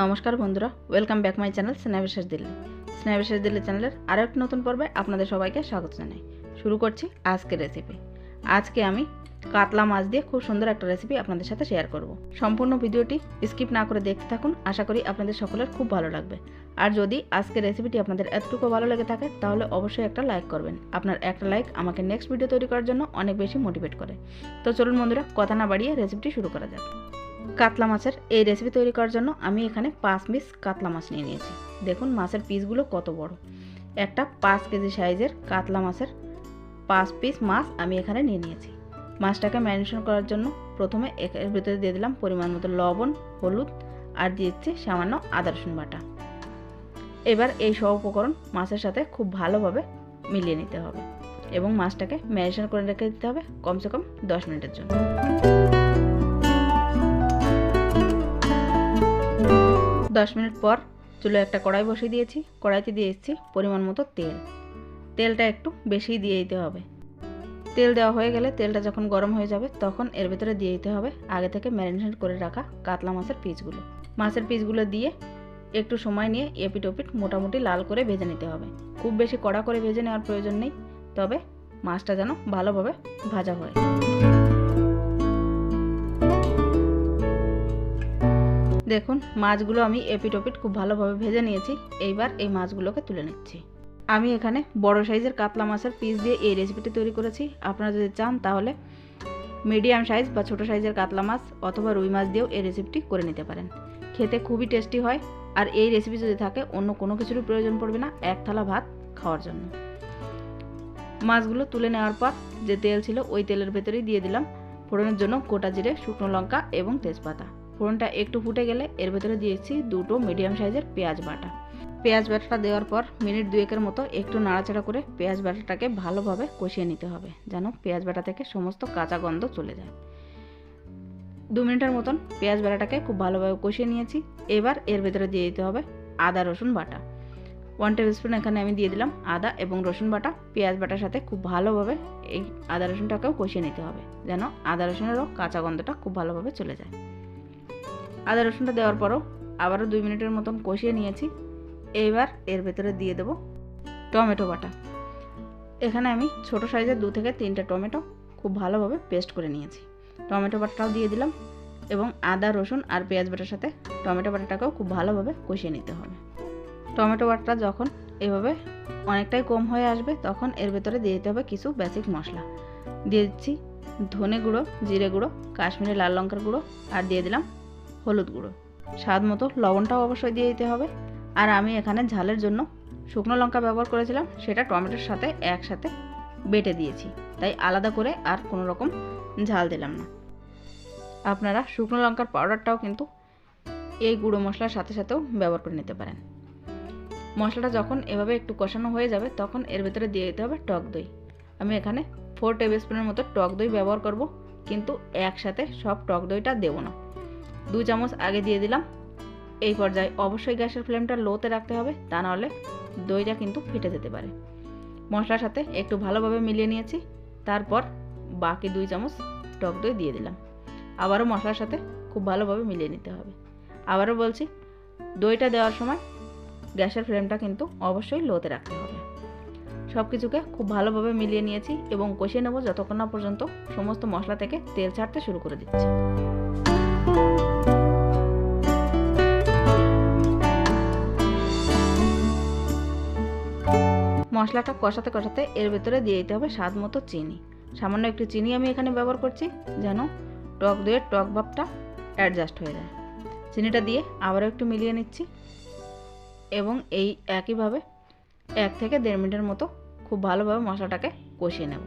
নমস্কার বন্ধুরা welcome back my channel Sneha Biswas Delhi Sneha Biswas Delhi চ্যানেলের আরও একটি নতুন পর্বে আপনাদের সবাইকে স্বাগত জানাই। শুরু করছি আজকের রেসিপি আজকে আমি কাতলা মাছ দিয়ে খুব সুন্দর একটা রেসিপি আপনাদের সাথে শেয়ার করব। সম্পূর্ণ ভিডিওটি স্কিপ না করে দেখতে থাকুন, আশা করি আপনাদের সকলের খুব ভালো লাগবে। আর যদি আজকের রেসিপিটি আপনাদের এতটুকু ভালো লেগে থাকে, তাহলে অবশ্যই একটা লাইক করবেন। আপনার একটা লাইক আমাকে নেক্সট ভিডিও তৈরি করার জন্য অনেক বেশি মোটিভেট করে। তো চলুন বন্ধুরা, কথা না বাড়িয়ে রেসিপিটি শুরু করা যাক। কাতলা মাছের এই রেসিপি তৈরি করার জন্য আমি এখানে পাঁচ পিস কাতলা মাছ নিয়ে নিয়েছি। দেখুন মাছের পিসগুলো কত বড়। একটা পাঁচ কেজি সাইজের কাতলা মাছের পাঁচ পিস মাছ আমি এখানে নিয়ে নিয়েছি। মাছটাকে ম্যারিনেশন করার জন্য প্রথমে এর ভিতরে দিয়ে দিলাম পরিমাণ মতো লবণ, হলুদ আর দিচ্ছি সামান্য আদা, রসুন বাটা। এবার এই সব উপকরণ মাছের সাথে খুব ভালোভাবে মিলিয়ে নিতে হবে এবং মাছটাকে ম্যারিনেশন করে রেখে দিতে হবে কমসে কম দশ মিনিটের জন্য। দশ মিনিট পর চুলো একটা কড়াই বসিয়ে দিয়েছি। কড়াইতে দিয়ে এসেছি পরিমাণ মতো তেল। তেলটা একটু বেশি দিয়ে দিতে হবে। তেল দেওয়া হয়ে গেলে তেলটা যখন গরম হয়ে যাবে তখন এর ভেতরে দিয়ে দিতে হবে আগে থেকে ম্যারিনেট করে রাখা কাতলা মাছের পিসগুলো। মাছের পিসগুলো দিয়ে একটু সময় নিয়ে এপিট ওপিট মোটামুটি লাল করে ভেজে নিতে হবে। খুব বেশি কড়া করে ভেজে নেওয়ার প্রয়োজন নেই, তবে মাছটা যেন ভালোভাবে ভাজা হয়। দেখুন, মাছগুলো আমি এপিট ওপিট খুব ভালোভাবে ভেজে নিয়েছি। এইবার এই মাছগুলোকে তুলে নিচ্ছি। আমি এখানে বড় সাইজের কাতলা মাছের পিস দিয়ে এই রেসিপিটি তৈরি করেছি। আপনারা যদি চান তাহলে মিডিয়াম সাইজ বা ছোটো সাইজের কাতলা মাছ অথবা রুই মাছ দিয়েও এই রেসিপিটি করে নিতে পারেন। খেতে খুবই টেস্টি হয় আর এই রেসিপি যদি থাকে, অন্য কোনো কিছুরই প্রয়োজন পড়বে না এক থালা ভাত খাওয়ার জন্য। মাছগুলো তুলে নেওয়ার পর যে তেল ছিল ওই তেলের ভেতরেই দিয়ে দিলাম। ফোড়নের জন্য গোটা জিরে, শুকনো লঙ্কা এবং তেজপাতা। ফোড়নটা একটু ফুটে গেলে এর ভেতরে দিয়েছি দুটো মিডিয়াম সাইজের পেঁয়াজ বাটা। পেঁয়াজ বাটাটা দেওয়ার পর মিনিট দুয়েকের মতো একটু নাড়াচাড়া করে পেঁয়াজ বাটাটাকে ভালোভাবে কষিয়ে নিতে হবে, যেন পেঁয়াজ বাটা থেকে সমস্ত কাঁচা গন্ধ চলে যায়। দু মিনিটের মতন পেঁয়াজ বাটাটাকে খুব ভালোভাবে কষিয়ে নিয়েছি, এবার এর ভেতরে দিয়ে দিতে হবে আদা, রসুন বাটা। ওয়ান টেবিল স্পুন এখানে আমি দিয়ে দিলাম আদা এবং রসুন বাটা, পেঁয়াজ বাটার সাথে খুব ভালোভাবে এই আদা, রসুনটাকেও কষিয়ে নিতে হবে, যেন আদা, রসুনেরও কাঁচা গন্ধটা খুব ভালোভাবে চলে যায়। আদা রসুনটা দেওয়ার পরও আবারও দুই মিনিটের মতন কষিয়ে নিয়েছি। এইবার এর ভেতরে দিয়ে দেবো টমেটো বাটা। এখানে আমি ছোট সাইজের দু থেকে তিনটে টমেটো খুব ভালোভাবে পেস্ট করে নিয়েছি। টমেটো বাটাটাও দিয়ে দিলাম এবং আদা, রসুন আর পেঁয়াজ বাটার সাথে টমেটো বাটাটাকেও খুব ভালোভাবে কষিয়ে নিতে হবে। টমেটো বাটাটা যখন এভাবে অনেকটাই কম হয়ে আসবে তখন এর ভেতরে দিয়ে দিতে হবে কিছু বেসিক মশলা। দিয়ে দিচ্ছি ধনে গুঁড়ো, জিরে গুঁড়ো, কাশ্মীরি লাল লঙ্কার গুঁড়ো আর দিয়ে দিলাম হলুদ গুঁড়ো। স্বাদ মতো লবণটাও অবশ্যই দিয়ে দিতে হবে। আর আমি এখানে ঝালের জন্য শুকনো লঙ্কা ব্যবহার করেছিলাম, সেটা টমেটোর সাথে একসাথে বেটে দিয়েছি। তাই আলাদা করে আর কোনো রকম ঝাল দিলাম না। আপনারা শুকনো লঙ্কার পাউডারটাও কিন্তু এই গুঁড়ো মশলার সাথে সাথেও ব্যবহার করে নিতে পারেন। মশলাটা যখন এভাবে একটু কষানো হয়ে যাবে, তখন এর ভেতরে দিয়ে দিতে হবে টক দই। আমি এখানে ফোর টেবিল স্পুনের মতো টক দই ব্যবহার করব, কিন্তু একসাথে সব টক দইটা দেবো না। দু চামচ আগে দিয়ে দিলাম। এই পর্যায়ে অবশ্যই গ্যাসের ফ্লেমটা লোতে রাখতে হবে, তা নাহলে দইটা কিন্তু ফেটে যেতে পারে। মশলার সাথে একটু ভালোভাবে মিলিয়ে নিয়েছি, তারপর বাকি দুই চামচ টক দই দিয়ে দিলাম। আবারও মশলার সাথে খুব ভালোভাবে মিলিয়ে নিতে হবে। আবারও বলছি, দইটা দেওয়ার সময় গ্যাসের ফ্লেমটা কিন্তু অবশ্যই লোতে রাখতে হবে। সব কিছুকে খুব ভালোভাবে মিলিয়ে নিয়েছি এবং কষিয়ে নেব যতক্ষণ না পর্যন্ত সমস্ত মশলা থেকে তেল ছাড়তে শুরু করে দিচ্ছি। মশলাটা কষাতে কষাতে এর ভেতরে দিয়ে দিতে হবে স্বাদ মতো চিনি। সামান্য একটু চিনি আমি এখানে ব্যবহার করছি, যেন টক দইয়ের টক ভাবটা অ্যাডজাস্ট হয়ে যায়। চিনিটা দিয়ে আবারও একটু মিলিয়ে নিচ্ছি এবং এই একইভাবে এক থেকে দেড় মিনিটের মতো খুব ভালোভাবে মশলাটাকে কষিয়ে নেব।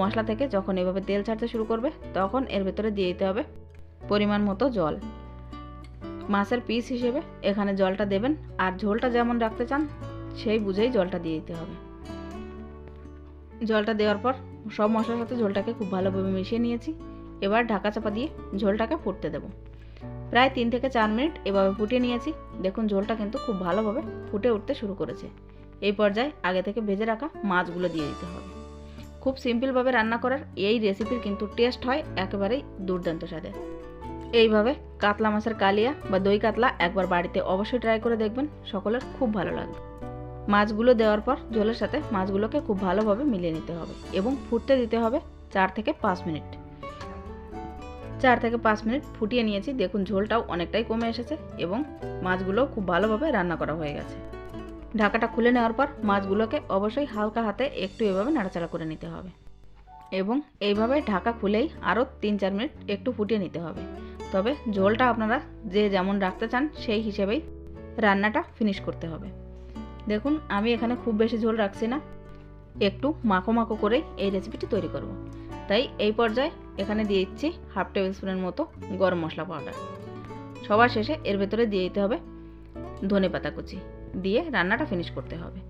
মশলা থেকে যখন এভাবে তেল ছাড়তে শুরু করবে, তখন এর ভেতরে দিয়ে দিতে হবে পরিমাণ মতো জল। মাছের পিস হিসেবে এখানে জলটা দেবেন, আর ঝোলটা যেমন রাখতে চান, সেই বুঝেই জলটা দিয়ে দিতে হবে। জলটা দেওয়ার পর সব মশলার সাথে ঝোলটাকে খুব ভালোভাবে মিশিয়ে নিয়েছি। এবার ঢাকা চাপা দিয়ে ঝোলটাকে ফুটতে দেবো। প্রায় তিন থেকে চার মিনিট এভাবে ফুটিয়ে নিয়েছি। দেখুন, ঝোলটা কিন্তু খুব ভালোভাবে ফুটে উঠতে শুরু করেছে। এই পর্যায়ে আগে থেকে ভেজে রাখা মাছগুলো দিয়ে দিতে হবে। খুব সিম্পলভাবে রান্না করার এই রেসিপির কিন্তু টেস্ট হয় একেবারেই দুর্দান্ত স্বাদের এইভাবে কাতলা মাছের কালিয়া বা দই কাতলা একবার বাড়িতে অবশ্যই ট্রাই করে দেখবেন, সকলের খুব ভালো লাগবে। মাছগুলো দেওয়ার পর ঝোলের সাথে মাছগুলোকে খুব ভালোভাবে মিলিয়ে নিতে হবে এবং ফুটতে দিতে হবে চার থেকে পাঁচ মিনিট। চার থেকে পাঁচ মিনিট ফুটিয়ে নিয়েছি, দেখুন ঝোলটাও অনেকটাই কমে এসেছে এবং মাছগুলো খুব ভালোভাবে রান্না করা হয়ে গেছে। ঢাকাটা খুলে নেওয়ার পর মাছগুলোকে অবশ্যই হালকা হাতে একটু এভাবে নাড়াচাড়া করে নিতে হবে। এবং এইভাবে ঢাকা খুলেই আরও তিন চার মিনিট একটু ফুটিয়ে নিতে হবে। তবে ঝোলটা আপনারা যে যেমন রাখতে চান সেই হিসেবেই রান্নাটা ফিনিশ করতে হবে। দেখুন, আমি এখানে খুব বেশি ঝোল রাখছি না। একটু মাখো মাখো করেই এই রেসিপিটি তৈরি করব। তাই এই পর্যায়ে এখানে দিয়ে দিচ্ছি হাফ টেবিল স্পুনের মতো গরম মশলা পাউডার। সবার শেষে এর ভেতরে দিয়ে দিতে হবে ধনে পাতা কুচি। দিয়ে রান্নাটা ফিনিশ করতে হবে।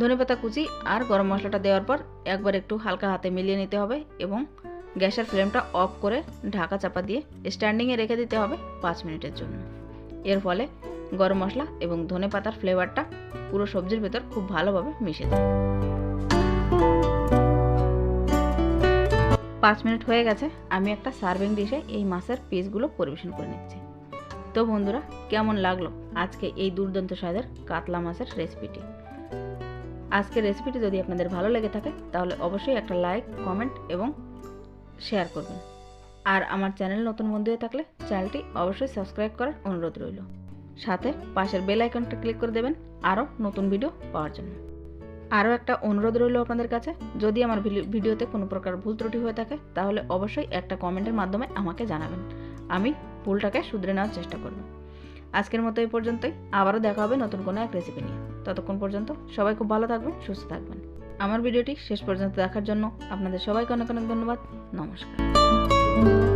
ধনেপাতা কুচি আর গরম মশলাটা দেওয়ার পর একবার একটু হালকা হাতে মিলিয়ে নিতে হবে এবং গ্যাসের ফ্লেমটা অফ করে ঢাকা চাপা দিয়ে স্ট্যান্ডিংয়ে রেখে দিতে হবে পাঁচ মিনিটের জন্য। এর ফলে গরম মশলা এবং ধনে পাতার ফ্লেভারটা পুরো সবজির ভেতর খুব ভালোভাবে মিশে যায়। পাঁচ মিনিট হয়ে গেছে, আমি একটা সার্ভিং ডিশে এই মাছের পিসগুলো পরিবেশন করে নিচ্ছি। তো বন্ধুরা, কেমন লাগল আজকে এই দুর্দান্ত স্বাদের কাতলা মাছের রেসিপিটি আজকের রেসিপিটি যদি আপনাদের ভালো লেগে থাকে, তাহলে অবশ্যই একটা লাইক কমেন্ট এবং শেয়ার করবেন। আর আমার চ্যানেল নতুন বন্ধু হয়ে থাকলে চ্যানেলটি অবশ্যই সাবস্ক্রাইব করার অনুরোধ রইল। সাথে পাশের বেল আইকনটা ক্লিক করে দেবেন আরও নতুন ভিডিও পাওয়ার জন্য। আরও একটা অনুরোধ রইল আপনাদের কাছে, যদি আমার ভিডিও- ভিডিওতে কোনো প্রকার ভুল ত্রুটি হয়ে থাকে, তাহলে অবশ্যই একটা কমেন্টের মাধ্যমে আমাকে জানাবেন। আমি ভুলটাকে শুধরে নেওয়ার চেষ্টা করব। আজকের মতো এই পর্যন্তই। আবারও দেখা হবে নতুন কোনো এক রেসিপি নিয়ে। ততক্ষণ পর্যন্ত সবাই খুব ভালো থাকবেন, সুস্থ থাকবেন। আমার ভিডিওটি শেষ পর্যন্ত দেখার জন্য আপনাদের সবাইকে অনেক অনেক ধন্যবাদ। নমস্কার।